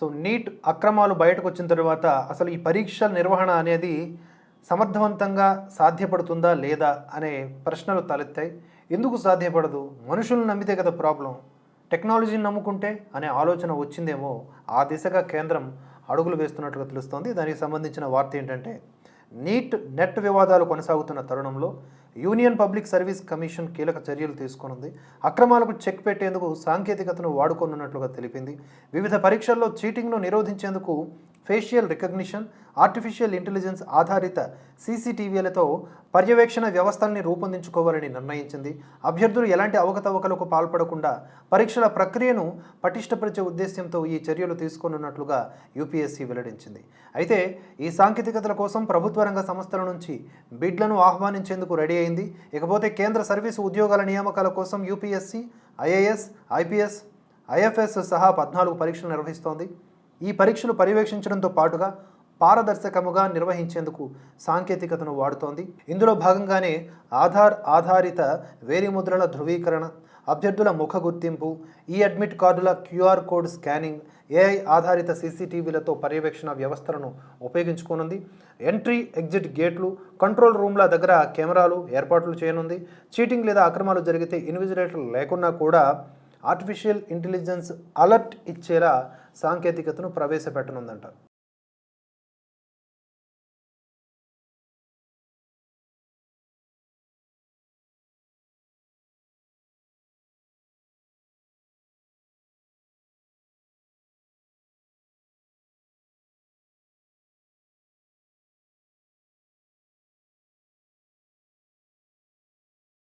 So neat అక్రమాలు బయటకు వచ్చిన తర్వాత అసలు ఈ పరీక్షల నిర్వహణ అనేది సమర్థవంతంగా సాధ్యపడుతుందా లేదా అనే ప్రశ్నలు తలెత్తాయి. ఎందుకు సాధ్యపడదు? మనుషులను నమ్మితే కదా ప్రాబ్లం. టెక్నాలజీని నమ్ముకుంటే అనే ఆలోచన వచ్చిందేమో ఆ దిశగా కేంద్రం అడుగులు వేస్తున్నట్లుగా తెలుస్తోంది. దానికి సంబంధించిన వార్త ఏంటంటే నీట్ నెట్ వివాదాలు కొనసాగుతున్న తరుణంలో యూనియన్ పబ్లిక్ సర్వీస్ కమిషన్ కీలక చర్యలు తీసుకునుంది. అక్రమాలకు చెక్ పెట్టేందుకు సాంకేతికతను వాడుకోనున్నట్లుగా తెలిపింది. వివిధ పరీక్షల్లో చీటింగ్ను నిరోధించేందుకు ఫేషియల్ రికగ్నిషన్ ఆర్టిఫిషియల్ ఇంటెలిజెన్స్ ఆధారిత సీసీటీవీలతో పర్యవేక్షణ వ్యవస్థల్ని రూపొందించుకోవాలని నిర్ణయించింది. అభ్యర్థులు ఎలాంటి అవకతవకలకు పాల్పడకుండా పరీక్షల ప్రక్రియను పటిష్టపరిచే ఉద్దేశ్యంతో ఈ చర్యలు తీసుకోనున్నట్లుగా యూపీఎస్సీ వెల్లడించింది. అయితే ఈ సాంకేతికతల కోసం ప్రభుత్వ రంగ సంస్థల నుంచి బిడ్లను ఆహ్వానించేందుకు రెడీ అయింది. ఇకపోతే కేంద్ర సర్వీసు ఉద్యోగాల నియామకాల కోసం యూపీఎస్సీ ఐఏఎస్ ఐపీఎస్ ఐఎఫ్ఎస్ సహా పద్నాలుగు పరీక్షలు నిర్వహిస్తోంది. ఈ పరీక్షలు పర్యవేక్షించడంతో పాటుగా పారదర్శకముగా నిర్వహించేందుకు సాంకేతికతను వాడుతోంది. ఇందులో భాగంగానే ఆధార్ ఆధారిత వేలిముద్రల ధృవీకరణ అభ్యర్థుల ముఖ గుర్తింపు ఈ అడ్మిట్ కార్డుల క్యూఆర్ కోడ్ స్కానింగ్ ఏఐ ఆధారిత సీసీటీవీలతో పర్యవేక్షణ వ్యవస్థలను ఉపయోగించుకోనుంది. ఎంట్రీ ఎగ్జిట్ గేట్లు కంట్రోల్ రూమ్ల దగ్గర కెమెరాలు ఏర్పాట్లు చేయనుంది. చీటింగ్ లేదా అక్రమాలు జరిగితే ఇన్విజిలేటర్ లేకున్నా కూడా ఆర్టిఫిషియల్ ఇంటెలిజెన్స్ అలర్ట్ ఇచ్చేలా సాంకేతికతను ప్రవేశపెట్టనుందంట.